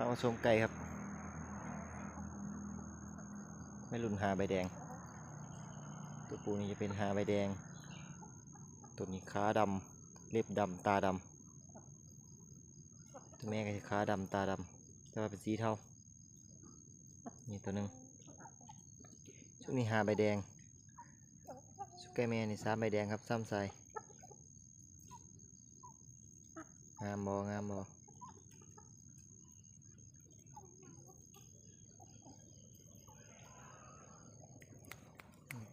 ามาชมไก่ครับ ไม่รุนหาใบแดง ตัวปูนี้จะเป็นหาใบแดง ตัวนี้ขาดำเล็บดำตาดำตัวแม่ก็จะขาดำตาดำแต่ว่าเป็นสีเทานี่ตัวหนึ่งช่วงนี้หาใบแดงชุกไก่แม่นี่สามใบแดงครับซ้ำใส่งามบองามบอ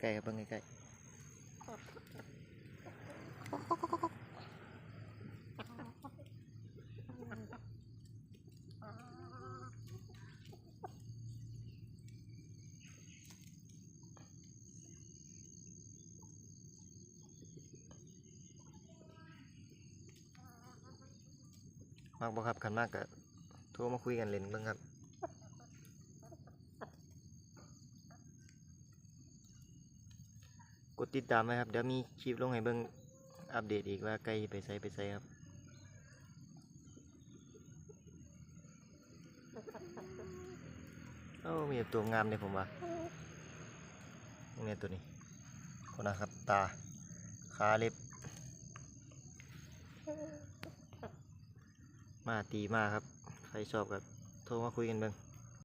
ใกล้ครับเบิ่งใกล้ๆมากบ่ครับคันมากก็โทรมาคุยกันเล่นเบิ่งครับ ดติดตามไว้ครับ เดี๋ยวมีคลิปลงให้เบิ่งอัปเดตอีกว่าไกลไปไสไปไสครับโอ้มีตัวงามเลยผมว่าเนี่ยตัวนี้คนนะครับตาขาเล็บ มาตีมาครับ ใครชอบก็โทรมาคุยกันเบิ่ง